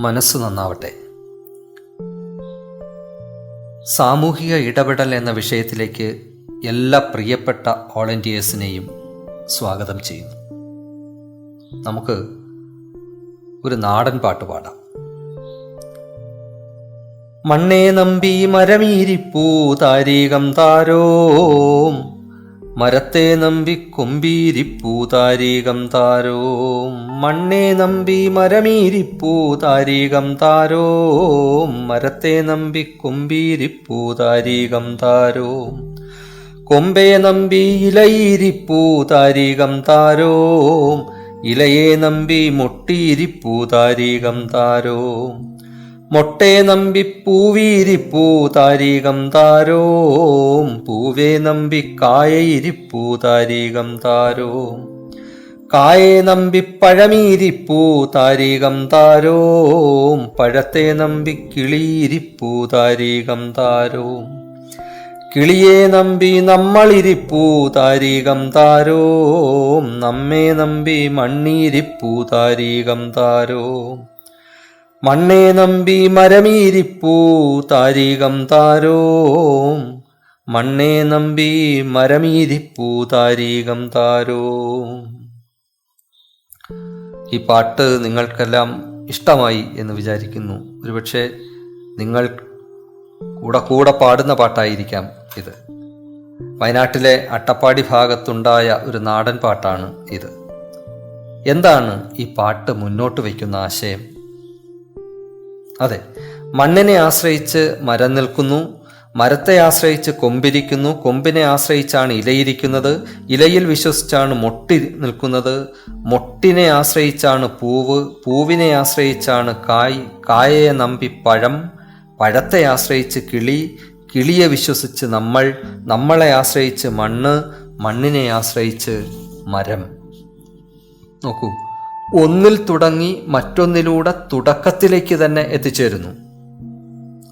മനസ്സ് നന്നാവട്ടെ. സാമൂഹിക ഇടപെടൽ എന്ന വിഷയത്തിലേക്ക് എല്ലാ പ്രിയപ്പെട്ട വോളണ്ടിയേഴ്സിനെയും സ്വാഗതം ചെയ്യുന്നു. നമുക്ക് ഒരു നാടൻ പാട്ട് പാടാം. മണ്ണേ നമ്പി മരമീരിപ്പൂ താരീകം താരോം മരത്തെ നമ്പി കൊമ്പീരിപ്പൂ താരീകം താരോ? മണ്ണേ നമ്പി മരമീരിപ്പൂ താരീകം താരോ? മരത്തെ നമ്പി കൊമ്പീരിപ്പൂ താരീകം താരോ? കൊമ്പേ നമ്പി ഇലയിരിപ്പൂ താരീകം താരോ? ഇലയെ നമ്പി മുട്ടിയിരിപ്പൂ താരീകം താരോം? മൊട്ടേ നമ്പി പൂവീരിപ്പൂ താരീകം താരോം. പൂവേ നമ്പി കായയിരിപ്പൂ താരീകം താരോം. കായേ നമ്പി പഴമീരിപ്പൂ താരീകം താരോം. പഴത്തെ നമ്പി കിളിയിരിപ്പൂ താരീകം താരോം. കിളിയെ നമ്പി നമ്മളിരിപ്പൂ താരീകം താരോം. നമ്മെ നമ്പി മണ്ണീരിപ്പൂ താരീകം താരോം. മണ്ണേ നമ്പി മരമീരിപ്പൂ താരീകം താരോം. മണ്ണേ നമ്പി മരമീരിപ്പൂ താരീകം താരോം. ഈ പാട്ട് നിങ്ങൾക്കെല്ലാം ഇഷ്ടമായി എന്ന് വിചാരിക്കുന്നു. ഒരുപക്ഷെ നിങ്ങൾ കൂടെ കൂടെ പാടുന്ന പാട്ടായിരിക്കാം ഇത്. വയനാട്ടിലെ അട്ടപ്പാടി ഭാഗത്തുണ്ടായ ഒരു നാടൻ പാട്ടാണ് ഇത്. എന്താണ് ഈ പാട്ട് മുന്നോട്ട് വയ്ക്കുന്ന ആശയം? അതെ. മണ്ണിനെ ആശ്രയിച്ച് മരം നിൽക്കുന്നു. മരത്തെ ആശ്രയിച്ച് കൊമ്പിരിക്കുന്നു. കൊമ്പിനെ ആശ്രയിച്ചാണ് ഇലയിരിക്കുന്നത്. ഇലയിൽ വിശ്വസിച്ചാണ് മൊട്ടി നിൽക്കുന്നത്. മൊട്ടിനെ ആശ്രയിച്ചാണ് പൂവ്. പൂവിനെ ആശ്രയിച്ചാണ് കായ്. കായയെ നമ്പി പഴം. പഴത്തെ ആശ്രയിച്ച് കിളി. കിളിയെ വിശ്വസിച്ച് നമ്മൾ. നമ്മളെ ആശ്രയിച്ച് മണ്ണ്. മണ്ണിനെ ആശ്രയിച്ച് മരം. നോക്കൂ. ഒന്നിൽ തുടങ്ങി മറ്റൊന്നിലൂടെ തുടക്കത്തിലേക്ക് തന്നെ എത്തിച്ചേരുന്നു.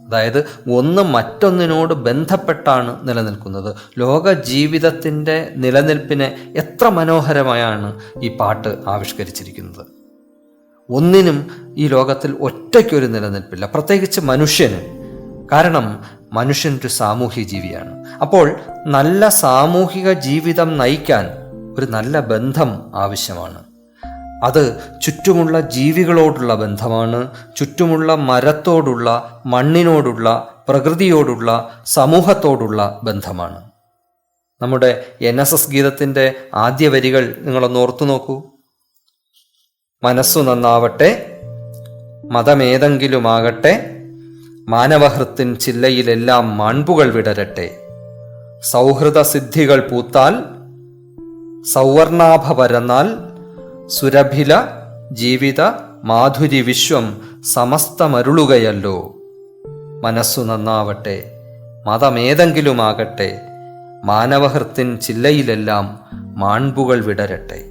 അതായത് ഒന്ന് മറ്റൊന്നിനോട് ബന്ധപ്പെട്ടാണ് നിലനിൽക്കുന്നത്. ലോക ജീവിതത്തിന്റെ നിലനിൽപ്പിനെ എത്ര മനോഹരമായാണ് ഈ പാട്ട് ആവിഷ്കരിച്ചിരിക്കുന്നത്. ഒന്നിനും ഈ ലോകത്തിൽ ഒറ്റയ്ക്കൊരു നിലനിൽപ്പില്ല പ്രത്യേകിച്ച് മനുഷ്യന്. കാരണം മനുഷ്യൻ ഒരു സാമൂഹ്യ ജീവിയാണ്. അപ്പോൾ നല്ല സാമൂഹിക ജീവിതം നയിക്കാൻ ഒരു നല്ല ബന്ധം ആവശ്യമാണ്. അത് ചുറ്റുമുള്ള ജീവികളോടുള്ള ബന്ധമാണ് ചുറ്റുമുള്ള മരത്തോടുള്ള മണ്ണിനോടുള്ള പ്രകൃതിയോടുള്ള സമൂഹത്തോടുള്ള ബന്ധമാണ്. നമ്മുടെ എൻ എസ് എസ് ഗീതത്തിന്റെ ആദ്യ വരികൾ നിങ്ങളൊന്ന് ഓർത്തു നോക്കൂ. മനസ്സു നന്നാവട്ടെ മതമേതെങ്കിലുമാകട്ടെ മാനവഹൃത്തിൻ ചില്ലയിലെല്ലാം മാൺപുകൾ വിടരട്ടെ. സൗഹൃദ സിദ്ധികൾ പൂത്താൽ സൗവർണാഭ പരന്നാൽ സുരഭില ജീവിത മാധുരി വിശ്വം സമസ്തമരുളുകയല്ലോ. മനസ്സു നന്നാവട്ടെ മതമേതെങ്കിലുമാകട്ടെ മാനവഹൃത്തിൻ ചില്ലയിലെല്ലാം മാൺപുകൾ വിടരട്ടെ.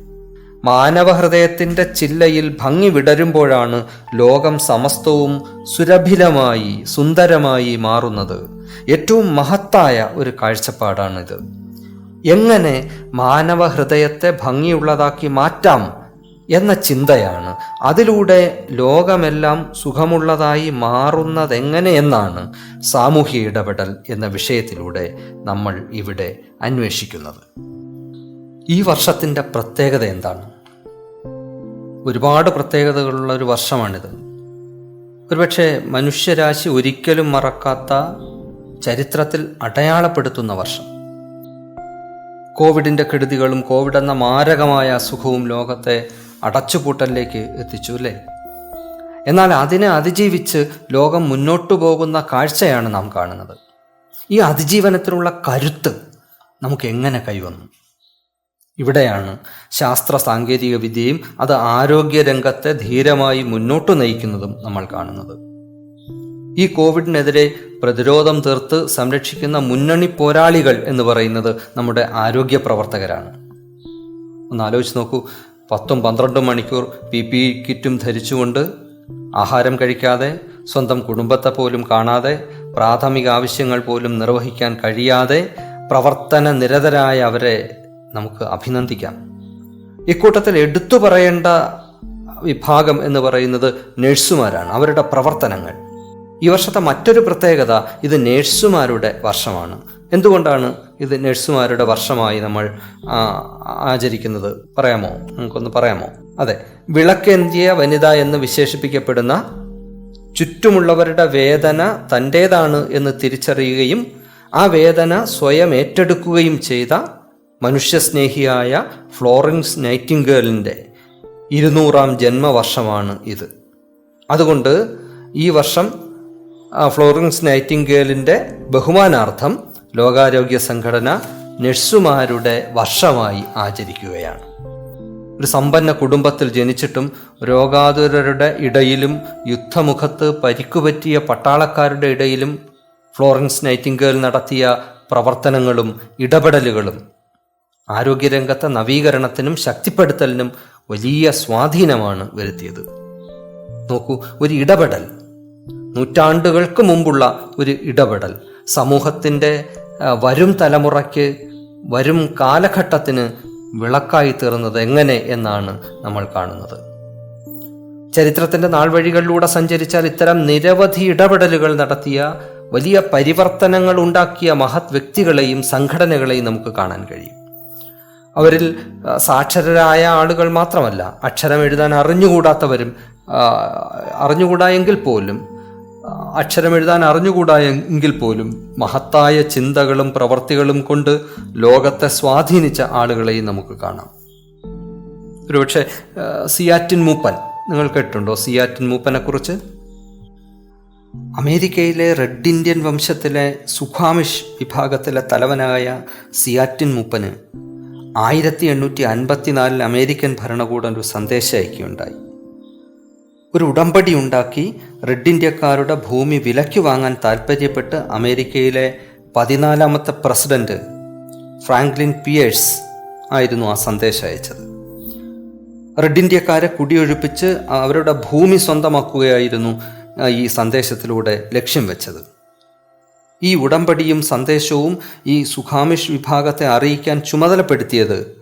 മാനവഹൃദയത്തിന്റെ ചില്ലയിൽ ഭംഗി വിടരുമ്പോഴാണ് ലോകം സമസ്തവും സുരഭിലമായി സുന്ദരമായി മാറുന്നത്. ഏറ്റവും മഹത്തായ ഒരു കാഴ്ചപ്പാടാണിത്. എങ്ങനെ മാനവ ഹൃദയത്തെ ഭംഗിയുള്ളതാക്കി മാറ്റാം എന്ന ചിന്തയാണ്. അതിലൂടെ ലോകമെല്ലാം സുഖമുള്ളതായി മാറുന്നതെങ്ങനെയെന്നാണ് സാമൂഹ്യ ഇടപെടൽ എന്ന വിഷയത്തിലൂടെ നമ്മൾ ഇവിടെ അന്വേഷിക്കുന്നത്. ഈ വർഷത്തിന്റെ പ്രത്യേകത എന്താണ്? ഒരുപാട് പ്രത്യേകതകളുള്ള ഒരു വർഷമാണിത്. ഒരുപക്ഷെ മനുഷ്യരാശി ഒരിക്കലും മറക്കാത്ത ചരിത്രത്തിൽ അടയാളപ്പെടുത്തുന്ന വർഷം. കോവിഡിന്റെ കെടുതികളും കോവിഡ് എന്ന മാരകമായ അസുഖവും ലോകത്തെ അടച്ചുപൂട്ടലിലേക്ക് എത്തിച്ചു അല്ലേ? എന്നാൽ അതിനെ അതിജീവിച്ച് ലോകം മുന്നോട്ടു പോകുന്ന കാഴ്ചയാണ് നാം കാണുന്നത്. ഈ അതിജീവനത്തിനുള്ള കരുത്ത് നമുക്ക് എങ്ങനെ കൈവന്നു? ഇവിടെയാണ് ശാസ്ത്ര സാങ്കേതിക വിദ്യയും അത് ആരോഗ്യരംഗത്തെ ധീരമായി മുന്നോട്ട് നയിക്കുന്നതും നമ്മൾ കാണുന്നത്. ഈ കോവിഡിനെതിരെ പ്രതിരോധം തീർത്ത് സംരക്ഷിക്കുന്ന മുന്നണി പോരാളികൾ എന്ന് പറയുന്നത് നമ്മുടെ ആരോഗ്യ പ്രവർത്തകരാണ്. ഒന്ന് ആലോചിച്ച് നോക്കൂ പത്തും പന്ത്രണ്ടും മണിക്കൂർ പി പി കിറ്റും ധരിച്ചുകൊണ്ട് ആഹാരം കഴിക്കാതെ സ്വന്തം കുടുംബത്തെ പോലും കാണാതെ പ്രാഥമിക ആവശ്യങ്ങൾ പോലും നിർവഹിക്കാൻ കഴിയാതെ പ്രവർത്തന നിരതരായ അവരെ നമുക്ക് അഭിനന്ദിക്കാം. ഇക്കൂട്ടത്തിൽ എടുത്തു പറയേണ്ട വിഭാഗം എന്ന് പറയുന്നത് നഴ്സുമാരാണ്. അവരുടെ പ്രവർത്തനങ്ങൾ. ഈ വർഷത്തെ മറ്റൊരു പ്രത്യേകത ഇത് നേഴ്സുമാരുടെ വർഷമാണ്. എന്തുകൊണ്ടാണ് ഇത് നഴ്സുമാരുടെ വർഷമായി നമ്മൾ ആചരിക്കുന്നത്? പറയാമോ? നമുക്കൊന്ന് പറയാമോ? അതെ വിളക്കേന്തിയ വനിത എന്ന് വിശേഷിപ്പിക്കപ്പെടുന്ന ചുറ്റുമുള്ളവരുടെ വേദന തന്റേതാണ് എന്ന് തിരിച്ചറിയുകയും ആ വേദന സ്വയം ഏറ്റെടുക്കുകയും ചെയ്ത മനുഷ്യസ്നേഹിയായ ഫ്ലോറൻസ് നൈറ്റിംഗേലിന്റെ ഇരുന്നൂറാം ജന്മവർഷമാണ് ഇത്. അതുകൊണ്ട് ഈ വർഷം ഫ്ലോറൻസ് നൈറ്റിംഗേലിന്റെ ബഹുമാനാർത്ഥം ലോകാരോഗ്യ സംഘടന നഴ്സുമാരുടെ വർഷമായി ആചരിക്കുകയാണ്. ഒരു സമ്പന്ന കുടുംബത്തിൽ ജനിച്ചിട്ടും രോഗാതുരരുടെ ഇടയിലും യുദ്ധമുഖത്ത് പരിക്കുപറ്റിയ പട്ടാളക്കാരുടെ ഇടയിലും ഫ്ലോറൻസ് നൈറ്റിംഗേൽ നടത്തിയ പ്രവർത്തനങ്ങളും ഇടപെടലുകളും ആരോഗ്യരംഗത്തെ നവീകരണത്തിനും ശക്തിപ്പെടുത്തലിനും വലിയ സ്വാധീനമാണ് വരുത്തിയത്. നോക്കൂ ഒരു ഇടപെടൽ. നൂറ്റാണ്ടുകൾക്ക് മുമ്പുള്ള ഒരു ഇടപെടൽ. സമൂഹത്തിന്റെ വരും തലമുറയ്ക്ക് വരും കാലഘട്ടത്തിന് വിളക്കായി തീർന്നത് എങ്ങനെ എന്നാണ് നമ്മൾ കാണുന്നത്. ചരിത്രത്തിന്റെ നാൾവഴികളിലൂടെ സഞ്ചരിച്ചാൽ ഇത്തരം നിരവധി ഇടപെടലുകൾ നടത്തിയ വലിയ പരിവർത്തനങ്ങൾ ഉണ്ടാക്കിയ മഹത് വ്യക്തികളെയും സംഘടനകളെയും നമുക്ക് കാണാൻ കഴിയും. അവരിൽ സാക്ഷരരായ ആളുകൾ മാത്രമല്ല അക്ഷരം എഴുതാൻ അറിഞ്ഞുകൂടാത്തവരും ആ, അറിഞ്ഞുകൂടാ എങ്കിൽ പോലും ആ, അക്ഷരം അറിഞ്ഞുകൂടാ എങ്കിൽ പോലും മഹത്തായ ചിന്തകളും പ്രവർത്തികളും കൊണ്ട് ലോകത്തെ സ്വാധീനിച്ച ആളുകളെയും നമുക്ക് കാണാം. ഒരുപക്ഷെ സിയാറ്റിൻ മൂപ്പൻ. നിങ്ങൾ കേട്ടിട്ടുണ്ടോ സിയാറ്റിൻ മൂപ്പനെ കുറിച്ച് അമേരിക്കയിലെ റെഡ് ഇന്ത്യൻ വംശത്തിലെ സുഖാമിഷ് വിഭാഗത്തിലെ തലവനായ സിയാറ്റിൻ മൂപ്പന് ആയിരത്തി എണ്ണൂറ്റി അൻപത്തിനാലിൽ അമേരിക്കൻ ഭരണകൂടം ഒരു സന്ദേശം അയക്കുകയുണ്ടായി. ഒരു ഉടമ്പടി ഉണ്ടാക്കി റെഡ് ഇന്ത്യക്കാരുടെ ഭൂമി വിലയ്ക്ക് വാങ്ങാൻ താൽപ്പര്യപ്പെട്ട് അമേരിക്കയിലെ പതിനാലാമത്തെ പ്രസിഡന്റ് ഫ്രാങ്ക്ലിൻ പിയേഴ്സ് ആയിരുന്നു ആ സന്ദേശം അയച്ചത്. റെഡ് ഇന്ത്യക്കാരെ കുടിയൊഴിപ്പിച്ച് അവരുടെ ഭൂമി സ്വന്തമാക്കുകയായിരുന്നു ഈ സന്ദേശത്തിലൂടെ ലക്ഷ്യം വെച്ചത്. ഈ ഉടമ്പടിയും സന്ദേശവും ഈ സുഖാമിഷ് വിഭാഗത്തെ അറിയിക്കാൻ ചുമതലപ്പെടുത്തിയത്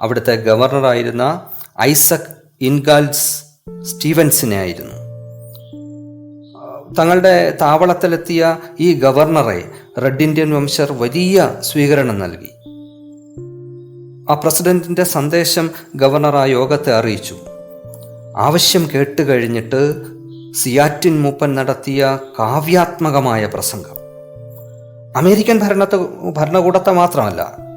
അവിടുത്തെ ഗവർണറായിരുന്ന ഐസക് ഇൻഗാൽസ് സ്റ്റീവൻസിനെ ആയിരുന്നു തങ്ങളുടെ താവളത്തിലെത്തിയ ഈ ഗവർണറെ റെഡ് ഇന്ത്യൻ വംശർ വലിയ സ്വീകരണം നൽകി. ആ പ്രസിഡന്റിന്റെ സന്ദേശം ഗവർണർ ആ യോഗത്തെ അറിയിച്ചു. ആവശ്യം കേട്ട് കഴിഞ്ഞിട്ട് സിയാറ്റിൻ മൂപ്പൻ നടത്തിയ കാവ്യാത്മകമായ പ്രസംഗം. അമേരിക്കൻ ഭരണത്തെ ഭരണകൂടത്തെ മാത്രമല്ല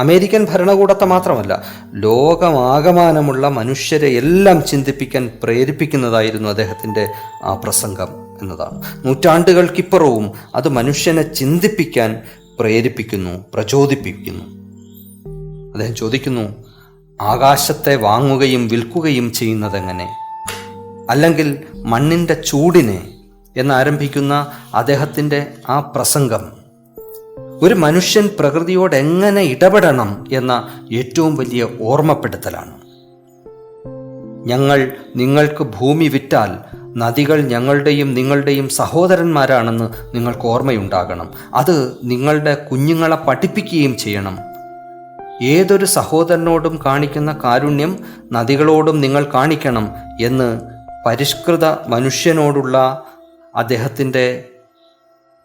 അമേരിക്കൻ ഭരണകൂടത്തെ മാത്രമല്ല ലോകമാകമാനമുള്ള മനുഷ്യരെ എല്ലാം ചിന്തിപ്പിക്കാൻ പ്രേരിപ്പിക്കുന്നതായിരുന്നു അദ്ദേഹത്തിന്റെ ആ പ്രസംഗം എന്നതാണ്. നൂറ്റാണ്ടുകൾക്കിപ്പുറവും അത് മനുഷ്യനെ ചിന്തിപ്പിക്കാൻ പ്രേരിപ്പിക്കുന്നു പ്രചോദിപ്പിക്കുന്നു. അദ്ദേഹം ചോദിക്കുന്നു ആകാശത്തെ വാങ്ങുകയും വിൽക്കുകയും ചെയ്യുന്നതെങ്ങനെ? അല്ലെങ്കിൽ മണ്ണിന്റെ ചൂടിനെ? എന്നാരംഭിക്കുന്ന അദ്ദേഹത്തിന്റെ ആ പ്രസംഗം ഒരു മനുഷ്യൻ പ്രകൃതിയോട് എങ്ങനെ ഇടപെടണം എന്ന ഏറ്റവും വലിയ ഓർമ്മപ്പെടുത്തലാണ്. ഞങ്ങൾ നിങ്ങൾക്ക് ഭൂമി വിറ്റാൽ നദികൾ ഞങ്ങളുടെയും നിങ്ങളുടെയും സഹോദരന്മാരാണെന്ന് നിങ്ങൾക്ക് ഓർമ്മയുണ്ടാകണം. അത് നിങ്ങളുടെ കുഞ്ഞുങ്ങളെ പഠിപ്പിക്കുകയും ചെയ്യണം. ഏതൊരു സഹോദരനോടും കാണിക്കുന്ന കാരുണ്യം നദികളോടും നിങ്ങൾ കാണിക്കണം എന്ന് പരിഷ്കൃത മനുഷ്യനോടുള്ള അദ്ദേഹത്തിന്റെ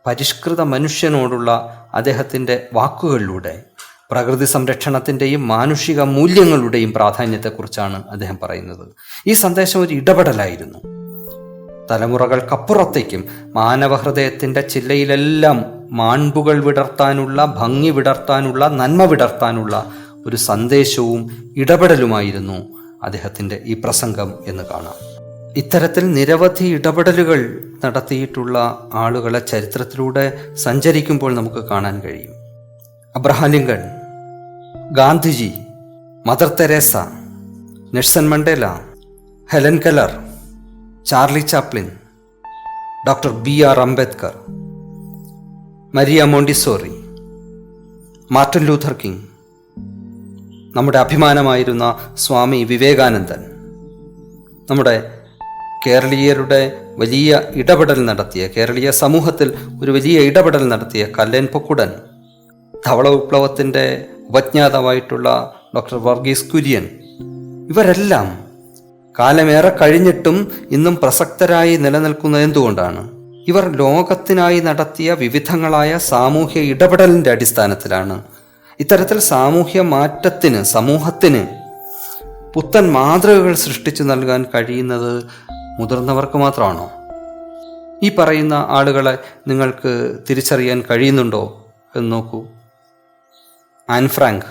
പരിഷ്കൃത മനുഷ്യനോടുള്ള അദ്ദേഹത്തിന്റെ വാക്കുകളിലൂടെ പ്രകൃതി സംരക്ഷണത്തിന്റെയും മാനുഷിക മൂല്യങ്ങളുടെയും പ്രാധാന്യത്തെക്കുറിച്ചാണ് അദ്ദേഹം പറയുന്നത്. ഈ സന്ദേശം ഒരു ഇടപെടലായിരുന്നു. തലമുറകൾക്കപ്പുറത്തേക്കും മാനവഹൃദയത്തിന്റെ ചില്ലയിലെല്ലാം മാൺപുകൾ വിടർത്താനുള്ള ഭംഗി വിടർത്താനുള്ള നന്മ വിടർത്താനുള്ള ഒരു സന്ദേശവും ഇടപെടലുമായിരുന്നു അദ്ദേഹത്തിന്റെ ഈ പ്രസംഗം എന്ന് കാണാം. ഇത്തരത്തിൽ നിരവധി ഇടപെടലുകൾ നടത്തിയിട്ടുള്ള ആളുകളെ ചരിത്രത്തിലൂടെ സഞ്ചരിക്കുമ്പോൾ നമുക്ക് കാണാൻ കഴിയും. Abraham Lincoln Gandhiji Mother Teresa Nelson Mandela Helen Keller Charlie Chaplin doctor B R Ambedkar Maria Montessori Martin Luther King നമ്മുടെ അഭിമാനമായിരുന്ന സ്വാമി വിവേകാനന്ദൻ നമ്മുടെ കേരളീയരുടെ വലിയ ഇടപെടൽ നടത്തിയ കേരളീയ സമൂഹത്തിൽ ഒരു വലിയ ഇടപെടൽ നടത്തിയ കല്ലൻ പൊക്കുടൻ ധവള വിപ്ലവത്തിന്റെ ഉപജ്ഞാതാവായിട്ടുള്ള ഡോക്ടർ വർഗീസ് കുര്യൻ ഇവരെല്ലാം കാലമേറെ കഴിഞ്ഞിട്ടും ഇന്നും പ്രസക്തരായി നിലനിൽക്കുന്നത് എന്തുകൊണ്ടാണ്? ഇവർ ലോകത്തിനായി നടത്തിയ വിവിധങ്ങളായ സാമൂഹ്യ ഇടപെടലിന്റെ അടിസ്ഥാനത്തിലാണ്. ഇത്തരത്തിൽ സാമൂഹ്യ മാറ്റത്തിന് സമൂഹത്തിന് പുത്തൻ മാതൃകകൾ സൃഷ്ടിച്ചു നൽകാൻ കഴിയുന്നത് മുതിർന്നവർക്ക് മാത്രമാണോ? ഈ പറയുന്ന ആളുകളെ നിങ്ങൾക്ക് തിരിച്ചറിയാൻ കഴിയുന്നുണ്ടോ എന്ന് നോക്കൂ. Anne Frank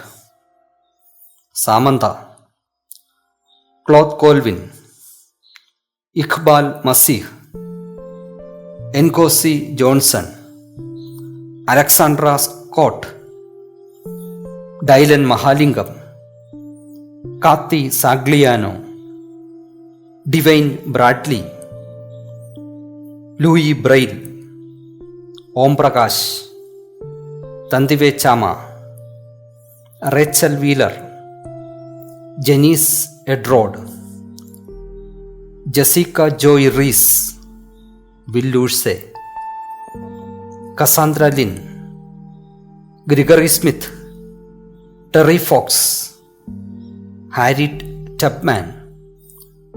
Samantha Claudette Colvin Iqbal Masih Nkosi Johnson Alexandra Scott Dylan Mahalingam Katie Stagliano Divine Bradley, Louis Braille, Om Prakash, Tandive Chama, Rachel Wheeler, Janice Edrod, Jessica Joy Reese, Will Lurse, Cassandra Lynn, Gregory Smith, Terry Fox, Harriet Chapman.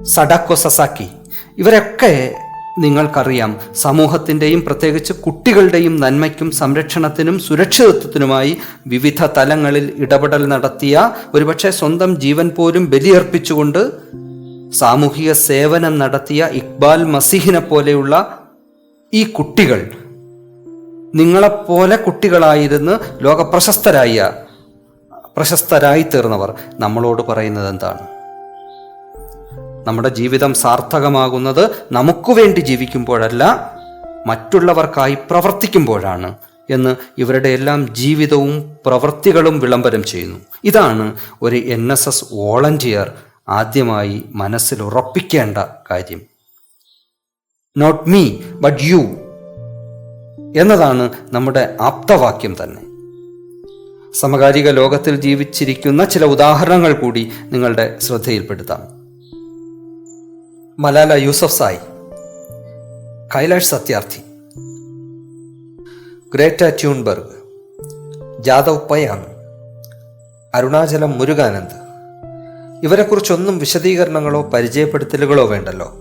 Sadako Sasaki. ഇവരൊക്കെ നിങ്ങൾക്കറിയാം സമൂഹത്തിന്റെയും പ്രത്യേകിച്ച് കുട്ടികളുടെയും നന്മയ്ക്കും സംരക്ഷണത്തിനും സുരക്ഷിതത്വത്തിനുമായി വിവിധ തലങ്ങളിൽ ഇടപെടൽ നടത്തിയ ഒരുപക്ഷെ സ്വന്തം ജീവൻ പോലും ബലിയർപ്പിച്ചുകൊണ്ട് സാമൂഹിക സേവനം നടത്തിയ ഇക്ബാൽ മസീഹിനെ പോലെയുള്ള ഈ കുട്ടികൾ നിങ്ങളെപ്പോലെ കുട്ടികളായിരുന്നു ലോകപ്രശസ്തരായ പ്രശസ്തരായി തീർന്നവർ നമ്മളോട് പറയുന്നത് എന്താണ്? നമ്മുടെ ജീവിതം സാർത്ഥകമാകുന്നത് നമുക്ക് വേണ്ടി ജീവിക്കുമ്പോഴല്ല മറ്റുള്ളവർക്കായി പ്രവർത്തിക്കുമ്പോഴാണ് എന്ന് ഇവരുടെ എല്ലാം ജീവിതവും പ്രവൃത്തികളും വിളംബരം ചെയ്യുന്നു. ഇതാണ് ഒരു എൻ എസ് എസ് വോളണ്ടിയർ ആദ്യമായി മനസ്സിൽ ഉറപ്പിക്കേണ്ട കാര്യം. നോട്ട് മീ ബട്ട് യു എന്നതാണ് നമ്മുടെ ആപ്തവാക്യം തന്നെ. സമകാലിക ലോകത്തിൽ ജീവിച്ചിരിക്കുന്ന ചില ഉദാഹരണങ്ങൾ കൂടി നിങ്ങളുടെ ശ്രദ്ധയിൽപ്പെടുത്താം. Malala Yousafzai. Kailash Satyarthi. Greta Thunberg. Jadhav Payeng Arunachalam Muruganantham. ഇവരെക്കുറിച്ചൊന്നും വിശദീകരണങ്ങളോ പരിചയപ്പെടുത്തലുകളോ വേണ്ടല്ലോ.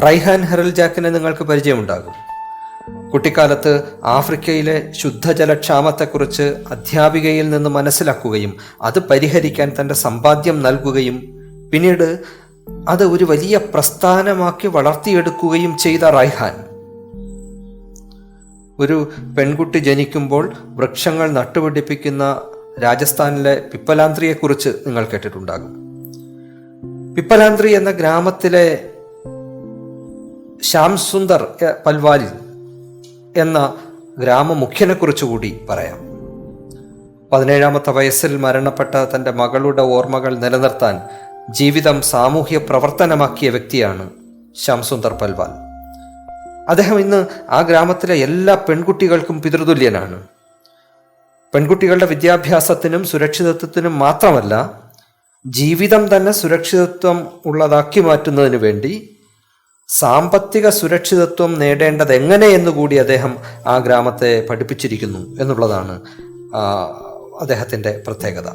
റൈഹാൻ ഹെറൽ ജാക്കിനെ നിങ്ങൾക്ക് പരിചയമുണ്ടാകും. കുട്ടിക്കാലത്ത് ആഫ്രിക്കയിലെ ശുദ്ധജലക്ഷാമത്തെക്കുറിച്ച് അധ്യാപികയിൽ നിന്ന് മനസ്സിലാക്കുകയും അത് പരിഹരിക്കാൻ തന്റെ സമ്പാദ്യം നൽകുകയും പിന്നീട് അത് ഒരു വലിയ പ്രസ്ഥാനമാക്കി വളർത്തിയെടുക്കുകയും ചെയ്ത റൈഹാൻ. ഒരു പെൺകുട്ടി ജനിക്കുമ്പോൾ വൃക്ഷങ്ങൾ നട്ടുപിടിപ്പിക്കുന്ന രാജസ്ഥാനിലെ പിപ്പലാന്ത്രിയെക്കുറിച്ച് നിങ്ങൾ കേട്ടിട്ടുണ്ടാകും. പിപ്പലാന്ത്രി എന്ന ഗ്രാമത്തിലെ ശ്യാം സുന്ദർ പൽവാലി എന്ന ഗ്രാമമുഖ്യനെ കുറിച്ചുകൂടി പറയാം. പതിനേഴാമത്തെ വയസ്സിൽ മരണപ്പെട്ട തന്റെ മകളുടെ ഓർമ്മകൾ നിലനിർത്താൻ ജീവിതം സാമൂഹ്യ പ്രവർത്തനമാക്കിയ വ്യക്തിയാണ് ശ്യാംസുന്ദർ പൽവാൽ. അദ്ദേഹം ഇന്ന് ആ ഗ്രാമത്തിലെ എല്ലാ പെൺകുട്ടികൾക്കും പിതൃതുല്യനാണ്. പെൺകുട്ടികളുടെ വിദ്യാഭ്യാസത്തിനും സുരക്ഷിതത്വത്തിനും മാത്രമല്ല ജീവിതം തന്നെ സുരക്ഷിതത്വം ഉള്ളതാക്കി മാറ്റുന്നതിന് വേണ്ടി സാമ്പത്തിക സുരക്ഷിതത്വം നേടേണ്ടത് എങ്ങനെയെന്ന് കൂടി അദ്ദേഹം ആ ഗ്രാമത്തെ പഠിപ്പിച്ചിരിക്കുന്നു എന്നുള്ളതാണ് അദ്ദേഹത്തിന്റെ പ്രത്യേകത.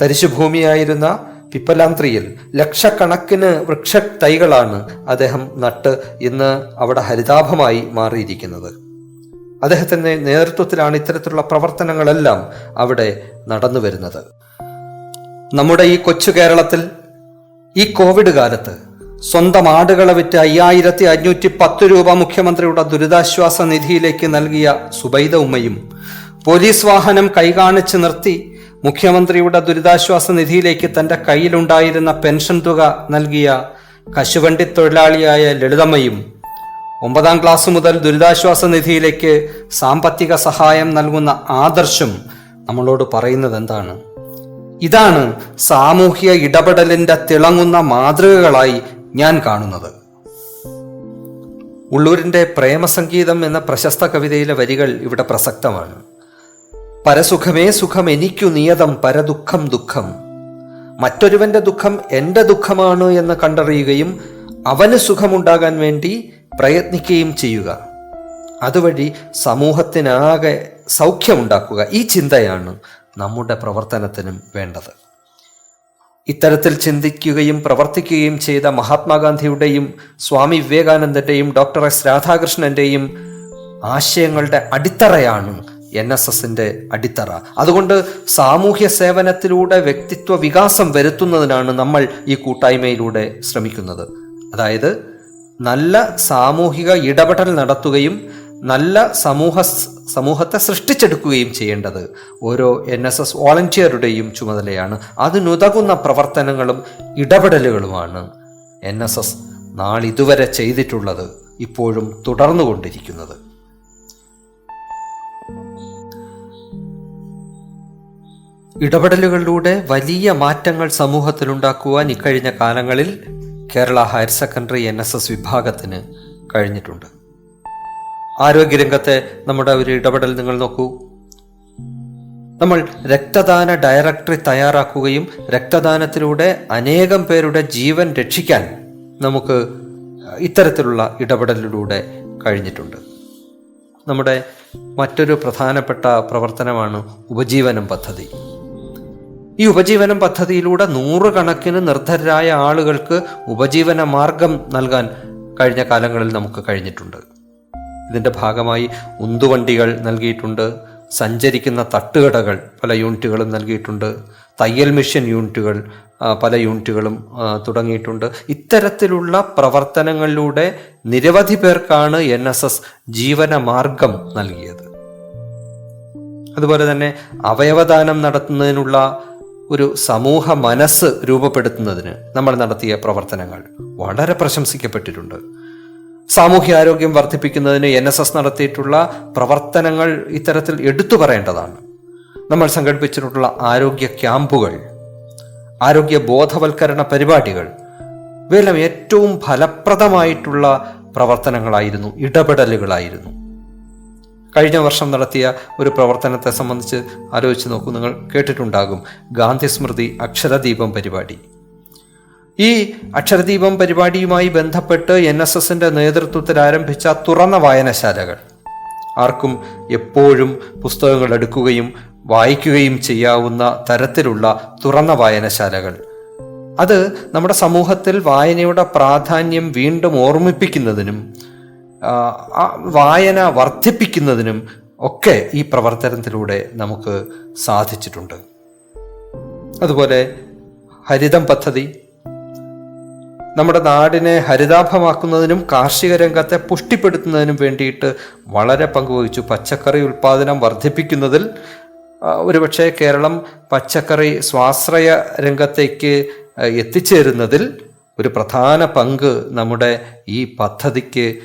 തരിശുഭൂമിയായിരുന്ന പിപ്പലാന്ത്രിയിൽ ലക്ഷക്കണക്കിന് വൃക്ഷ തൈകളാണ് അദ്ദേഹം നട്ട് ഇന്ന് അവിടെ ഹരിതാഭമായി മാറിയിരിക്കുന്നത്. അദ്ദേഹത്തിന്റെ നേതൃത്വത്തിലാണ് ഇത്തരത്തിലുള്ള പ്രവർത്തനങ്ങളെല്ലാം അവിടെ നടന്നു വരുന്നത്. നമ്മുടെ ഈ കൊച്ചു കേരളത്തിൽ ഈ കോവിഡ് കാലത്ത് സ്വന്തം ആടുകളെ വിറ്റ് അയ്യായിരത്തി അഞ്ഞൂറ്റി പത്ത് രൂപ മുഖ്യമന്ത്രിയുടെ ദുരിതാശ്വാസ നിധിയിലേക്ക് നൽകിയ സുബൈദ ഉമ്മയും പോലീസ് വാഹനം കൈകാണിച്ച് നിർത്തി മുഖ്യമന്ത്രിയുടെ ദുരിതാശ്വാസ നിധിയിലേക്ക് തന്റെ കയ്യിലുണ്ടായിരുന്ന പെൻഷൻ തുക നൽകിയ കശുവണ്ടി തൊഴിലാളിയായ ലളിതമ്മയും ഒമ്പതാം ക്ലാസ് മുതൽ ദുരിതാശ്വാസ നിധിയിലേക്ക് സാമ്പത്തിക സഹായം നൽകുന്ന ആദർശം നമ്മളോട് പറയുന്നത് എന്താണ്? ഇതാണ് സാമൂഹ്യ ഇടപെടലിന്റെ തിളങ്ങുന്ന മാതൃകകളായി ഞാൻ കാണുന്നത്. ഉള്ളൂരിന്റെ പ്രേമസംഗീതം എന്ന പ്രശസ്ത കവിതയിലെ വരികൾ ഇവിടെ പ്രസക്തമാണ്. പരസുഖമേ സുഖം എനിക്കു നിയതം പരദുഃഖം ദുഃഖം. മറ്റൊരുവന്റെ ദുഃഖം എന്റെ ദുഃഖമാണ് എന്ന് കണ്ടറിയുകയും അവന് സുഖമുണ്ടാകാൻ വേണ്ടി പ്രയത്നിക്കുകയും ചെയ്യുക. അതുവഴി സമൂഹത്തിനാകെ സൗഖ്യമുണ്ടാക്കുക. ഈ ചിന്തയാണ് നമ്മുടെ പ്രവർത്തനത്തിനും വേണ്ടത്. ഇത്തരത്തിൽ ചിന്തിക്കുകയും പ്രവർത്തിക്കുകയും ചെയ്ത മഹാത്മാഗാന്ധിയുടെയും സ്വാമി വിവേകാനന്ദന്റെയും ഡോക്ടർ എസ് രാധാകൃഷ്ണന്റെയും ആശയങ്ങളുടെ അടിത്തറയാണ് എൻ എസ് എസിന്റെ അടിത്തറ. അതുകൊണ്ട് സാമൂഹ്യ സേവനത്തിലൂടെ വ്യക്തിത്വ വികാസം വരുത്തുന്നതിനാണ് നമ്മൾ ഈ കൂട്ടായ്മയിലൂടെ ശ്രമിക്കുന്നത്. അതായത് നല്ല സാമൂഹിക ഇടപെടൽ നടത്തുകയും നല്ല സമൂഹ സമൂഹത്തെ സൃഷ്ടിച്ചെടുക്കുകയും ചെയ്യേണ്ടത് ഓരോ എൻ എസ് എസ് വോളണ്ടിയറുടെയും ചുമതലയാണ്. അതിനുതകുന്ന പ്രവർത്തനങ്ങളും ഇടപെടലുകളുമാണ് എൻ എസ് എസ് നാളിതുവരെ ചെയ്തിട്ടുള്ളത് ഇപ്പോഴും തുടർന്നുകൊണ്ടിരിക്കുന്നത്. ഇടപെടലുകളിലൂടെ വലിയ മാറ്റങ്ങൾ സമൂഹത്തിലുണ്ടാക്കുവാൻ ഇക്കഴിഞ്ഞ കാലങ്ങളിൽ Kerala higher secondary N S S വിഭാഗത്തിന് കഴിഞ്ഞിട്ടുണ്ട്. ആരോഗ്യരംഗത്തെ നമ്മുടെ ഒരു ഇടപെടൽ നിങ്ങൾ നോക്കൂ. നമ്മൾ രക്തദാന ഡയറക്ടറി തയ്യാറാക്കുകയും രക്തദാനത്തിലൂടെ അനേകം പേരുടെ ജീവൻ രക്ഷിക്കാൻ നമുക്ക് ഇത്തരത്തിലുള്ള ഇടപെടലിലൂടെ കഴിഞ്ഞിട്ടുണ്ട്. നമ്മുടെ മറ്റൊരു പ്രധാനപ്പെട്ട പ്രവർത്തനമാണ് ഉപജീവനം പദ്ധതി. ഈ ഉപജീവനം പദ്ധതിയിലൂടെ നൂറുകണക്കിന് നിർദ്ധരായ ആളുകൾക്ക് ഉപജീവന മാർഗം നൽകാൻ കഴിഞ്ഞ കാലങ്ങളിൽ നമുക്ക് കഴിഞ്ഞിട്ടുണ്ട്. ഇതിന്റെ ഭാഗമായി ഉന്തുവണ്ടികൾ നൽകിയിട്ടുണ്ട് സഞ്ചരിക്കുന്ന തട്ടുകടകൾ പല യൂണിറ്റുകളും നൽകിയിട്ടുണ്ട് തയ്യൽ മിഷൻ യൂണിറ്റുകൾ പല യൂണിറ്റുകളും തുടങ്ങിയിട്ടുണ്ട്. ഇത്തരത്തിലുള്ള പ്രവർത്തനങ്ങളിലൂടെ നിരവധി പേർക്കാണ് എൻ എസ് എസ് ജീവന മാർഗം നൽകിയത്. അതുപോലെ തന്നെ അവയവദാനം നടത്തുന്നതിനുള്ള ഒരു സമൂഹ മനസ്സ് രൂപപ്പെടുത്തുന്നതിന് നമ്മൾ നടത്തിയ പ്രവർത്തനങ്ങൾ വളരെ പ്രശംസിക്കപ്പെട്ടിട്ടുണ്ട്. സാമൂഹ്യ ആരോഗ്യം വർദ്ധിപ്പിക്കുന്നതിന് എൻ എസ് എസ് നടത്തിയിട്ടുള്ള പ്രവർത്തനങ്ങൾ ഇത്തരത്തിൽ എടുത്തു പറയേണ്ടതാണ്. നമ്മൾ സംഘടിപ്പിച്ചിട്ടുള്ള ആരോഗ്യ ക്യാമ്പുകൾ ആരോഗ്യ ബോധവൽക്കരണ പരിപാടികൾ ഇവയെല്ലാം ഏറ്റവും ഫലപ്രദമായിട്ടുള്ള പ്രവർത്തനങ്ങളായിരുന്നു ഇടപെടലുകളായിരുന്നു. കഴിഞ്ഞ വർഷം നടത്തിയ ഒരു പ്രവർത്തനത്തെ സംബന്ധിച്ച് ആലോചിച്ച് നോക്കൂ നിങ്ങൾ കേട്ടിട്ടുണ്ടാകും. ഗാന്ധി സ്മൃതി അക്ഷരദീപം പരിപാടി. ഈ അക്ഷരദീപം പരിപാടിയുമായി ബന്ധപ്പെട്ട് എൻ എസ് എസിന്റെ നേതൃത്വത്തിൽ ആരംഭിച്ച തുറന്ന വായനശാലകൾ. ആർക്കും എപ്പോഴും പുസ്തകങ്ങൾ എടുക്കുകയും വായിക്കുകയും ചെയ്യാവുന്ന തരത്തിലുള്ള തുറന്ന വായനശാലകൾ. അത് നമ്മുടെ സമൂഹത്തിൽ വായനയുടെ പ്രാധാന്യം വീണ്ടും ഓർമ്മിപ്പിക്കുന്നതിനും വായന വർദ്ധിപ്പിക്കുന്നതിനും ഒക്കെ ഈ പ്രവർത്തനത്തിലൂടെ നമുക്ക് സാധിച്ചിട്ടുണ്ട്. അതുപോലെ ഹരിതം പദ്ധതി നമ്മുടെ നാടിനെ ഹരിതാഭമാക്കുന്നതിനും കാർഷിക രംഗത്തെ പുഷ്ടിപ്പെടുത്തുന്നതിനും വേണ്ടിയിട്ട് വളരെ പങ്കുവഹിച്ചു. പച്ചക്കറി ഉൽപ്പാദനം വർദ്ധിപ്പിക്കുന്നതിൽ ഒരുപക്ഷെ കേരളം പച്ചക്കറി സ്വാശ്രയ രംഗത്തേക്ക് എത്തിച്ചേരുന്നതിൽ ഒരു പ്രധാന പങ്ക് നമ്മുടെ ഈ പദ്ധതിക്ക്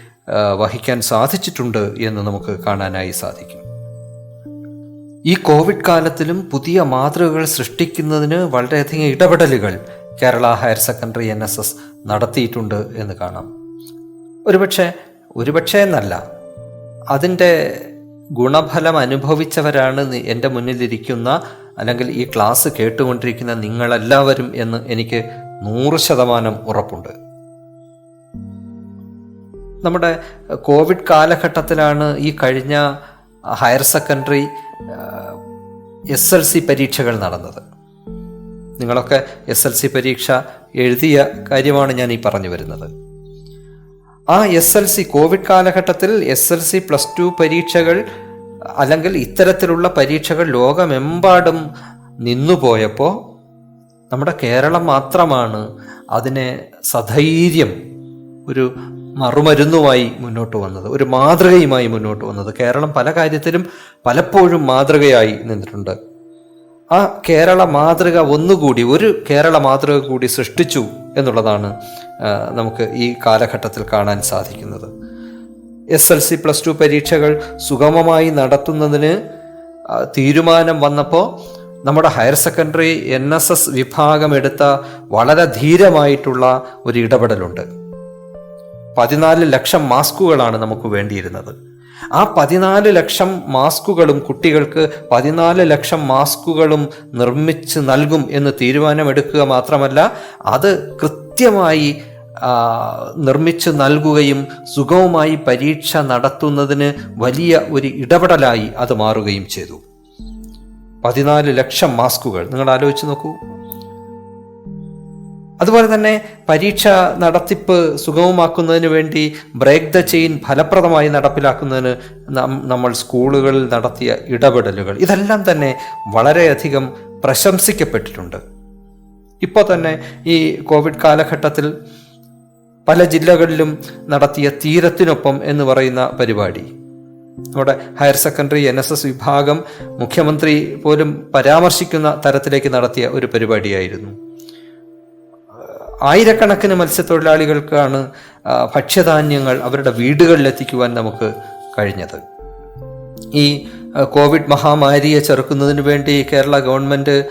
വഹിക്കാൻ സാധിച്ചിട്ടുണ്ട് എന്ന് നമുക്ക് കാണാനായി സാധിക്കും. ഈ കോവിഡ് കാലത്തിലും പുതിയ മാതൃകകൾ സൃഷ്ടിക്കുന്നതിന് വളരെയധികം ഇടപെടലുകൾ Kerala higher secondary N S S നടത്തിയിട്ടുണ്ട് എന്ന് കാണാം. ഒരുപക്ഷെ ഒരുപക്ഷെ എന്നല്ല അതിന്റെ ഗുണഫലം അനുഭവിച്ചവരാണ് എന്റെ മുന്നിലിരിക്കുന്ന അല്ലെങ്കിൽ ഈ ക്ലാസ് കേട്ടുകൊണ്ടിരിക്കുന്ന നിങ്ങളെല്ലാവരും എന്ന് എനിക്ക് നൂറ് ശതമാനം ഉറപ്പുണ്ട്. നമ്മുടെ കോവിഡ് കാലഘട്ടത്തിലാണ് ഈ കഴിഞ്ഞ higher secondary S L C പരീക്ഷകൾ നടന്നത്. നിങ്ങളൊക്കെ എസ് എൽ സി പരീക്ഷ എഴുതിയ കാര്യമാണ് ഞാൻ ഈ പറഞ്ഞു വരുന്നത്. ആ എസ് എൽ സി കോവിഡ് കാലഘട്ടത്തിൽ S L C plus two പരീക്ഷകൾ അല്ലെങ്കിൽ ഇത്തരത്തിലുള്ള പരീക്ഷകൾ ലോകമെമ്പാടും നിന്നുപോയപ്പോൾ നമ്മുടെ കേരളം മാത്രമാണ് അതിനെ സധൈര്യം ഒരു മറുമരുന്നുമായി മുന്നോട്ട് വന്നത് ഒരു മാതൃകയുമായി മുന്നോട്ട് വന്നത്. കേരളം പല കാര്യത്തിലും പലപ്പോഴും മാതൃകയായി നിന്നിട്ടുണ്ട്. ആ കേരള മാതൃക ഒന്നുകൂടി ഒരു കേരള മാതൃക കൂടി സൃഷ്ടിച്ചു എന്നുള്ളതാണ് നമുക്ക് ഈ കാലഘട്ടത്തിൽ കാണാൻ സാധിക്കുന്നത്. S L C plus two പരീക്ഷകൾ സുഗമമായി നടത്തുന്നതിന് തീരുമാനം വന്നപ്പോൾ നമ്മുടെ higher secondary N S S വിഭാഗം എടുത്ത വളരെ ധീരമായിട്ടുള്ള ഒരു ഇടപെടലുണ്ട്. പതിനാല് ലക്ഷം മാസ്കുകളാണ് നമുക്ക് വേണ്ടിയിരുന്നത്. ആ പതിനാല് ലക്ഷം മാസ്കുകളും കുട്ടികൾക്ക് പതിനാല് ലക്ഷം മാസ്കുകളും നിർമ്മിച്ച് നൽകും എന്ന് തീരുമാനമെടുക്കുക മാത്രമല്ല അത് കൃത്യമായി നിർമ്മിച്ച് നൽകുകയും സുഗമമായി പരീക്ഷ നടത്തുന്നതിന് വലിയ ഒരു ഇടപെടലായി അത് മാറുകയും ചെയ്തു. പതിനാല് ലക്ഷം മാസ്കുകൾ. നിങ്ങൾ ആലോചിച്ച് നോക്കൂ. അതുപോലെ തന്നെ പരീക്ഷ നടത്തിപ്പ് സുഗമമാക്കുന്നതിന് വേണ്ടി ബ്രേക്ക് ദ ചെയിൻ ഫലപ്രദമായി നടപ്പിലാക്കുന്നതിന് നമ്മൾ സ്കൂളുകളിൽ നടത്തിയ ഇടപെടലുകൾ. ഇതെല്ലാം തന്നെ വളരെയധികം പ്രശംസിക്കപ്പെട്ടിട്ടുണ്ട്. ഇപ്പോൾ തന്നെ ഈ കോവിഡ് കാലഘട്ടത്തിൽ പല ജില്ലകളിലും നടത്തിയ തീരത്തിനൊപ്പം എന്ന് പറയുന്ന പരിപാടി. നമ്മുടെ higher secondary N S S വിഭാഗം മുഖ്യമന്ത്രി പോലും പരാമർശിക്കുന്ന തരത്തിലേക്ക് നടത്തിയ ഒരു പരിപാടിയായിരുന്നു. ആയിരക്കണക്കിന് മത്സ്യത്തൊഴിലാളികൾക്കാണ് ഭക്ഷ്യധാന്യങ്ങൾ അവരുടെ വീടുകളിൽ എത്തിക്കുവാൻ നമുക്ക് കഴിഞ്ഞത്. ഈ കോവിഡ് മഹാമാരിയെ ചെറുക്കുന്നതിന് വേണ്ടി കേരള ഗവൺമെന്റ്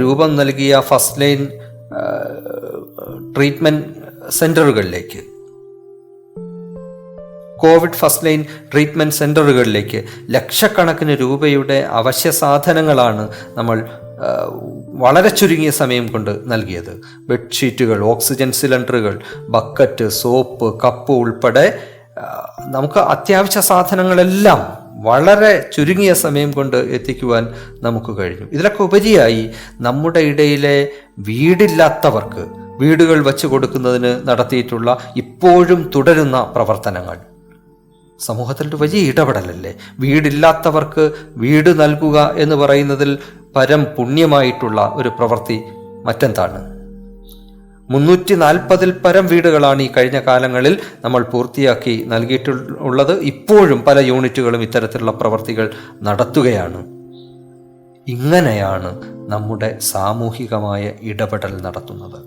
രൂപം നൽകിയ ഫസ്റ്റ് ലൈൻ ട്രീറ്റ്മെന്റ് സെന്ററുകളിലേക്ക് കോവിഡ് ഫസ്റ്റ് ലൈൻ ട്രീറ്റ്മെന്റ് സെന്ററുകളിലേക്ക് ലക്ഷക്കണക്കിന് രൂപയുടെ അവശ്യ സാധനങ്ങളാണ് നമ്മൾ വളരെ ചുരുങ്ങിയ സമയം കൊണ്ട് നൽകിയത്. ബെഡ്ഷീറ്റുകൾ ഓക്സിജൻ സിലിണ്ടറുകൾ ബക്കറ്റ് സോപ്പ് കപ്പ് ഉൾപ്പെടെ നമുക്ക് അത്യാവശ്യ സാധനങ്ങളെല്ലാം വളരെ ചുരുങ്ങിയ സമയം കൊണ്ട് എത്തിക്കുവാൻ നമുക്ക് കഴിഞ്ഞു. ഇതിലൊക്കെ ഉപരിയായി നമ്മുടെ ഇടയിലെ വീടില്ലാത്തവർക്ക് വീടുകൾ വച്ചു കൊടുക്കുന്നതിന് നടത്തിയിട്ടുള്ള ഇപ്പോഴും തുടരുന്ന പ്രവർത്തനങ്ങൾ. സമൂഹത്തിൽ ഒരു വലിയ ഇടപെടലല്ലേ? വീടില്ലാത്തവർക്ക് വീട് നൽകുക എന്ന് പറയുന്നതിൽ പരം പുണ്യമായിട്ടുള്ള ഒരു പ്രവൃത്തി മറ്റെന്താണ്? മുന്നൂറ്റി നാൽപ്പതിൽ പരം വീടുകളാണ് ഈ കഴിഞ്ഞ കാലങ്ങളിൽ നമ്മൾ പൂർത്തിയാക്കി നൽകിയിട്ടുള്ളത്. ഇപ്പോഴും പല യൂണിറ്റുകളും ഇത്തരത്തിലുള്ള പ്രവൃത്തികൾ നടത്തുകയാണ്. ഇങ്ങനെയാണ് നമ്മുടെ സാമൂഹികമായ ഇടപെടൽ നടത്തുന്നത്.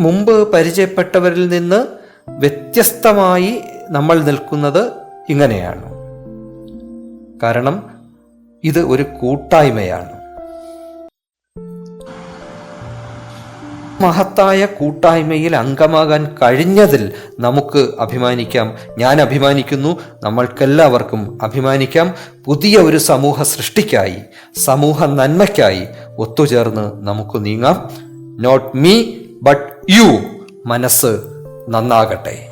മുമ്പ് പരിചയപ്പെട്ടവരിൽ നിന്ന് വ്യത്യസ്തമായി നമ്മൾ നിൽക്കുന്നത് ഇങ്ങനെയാണ്. കാരണം ഇത് ഒരു കൂട്ടായ്മയാണ്. മഹത്തായ കൂട്ടായ്മയിൽ അംഗമാകാൻ കഴിഞ്ഞതിൽ നമുക്ക് അഭിമാനിക്കാം. ഞാൻ അഭിമാനിക്കുന്നു നമ്മൾക്കെല്ലാവർക്കും അഭിമാനിക്കാം. പുതിയ ഒരു സമൂഹ സൃഷ്ടിക്കായി സമൂഹ നന്മയ്ക്കായി ഒത്തുചേർന്ന് നമുക്ക് നീങ്ങാം. നോട്ട് മീ ബട്ട് യു മനസ്സ് നന്നാകട്ടെ.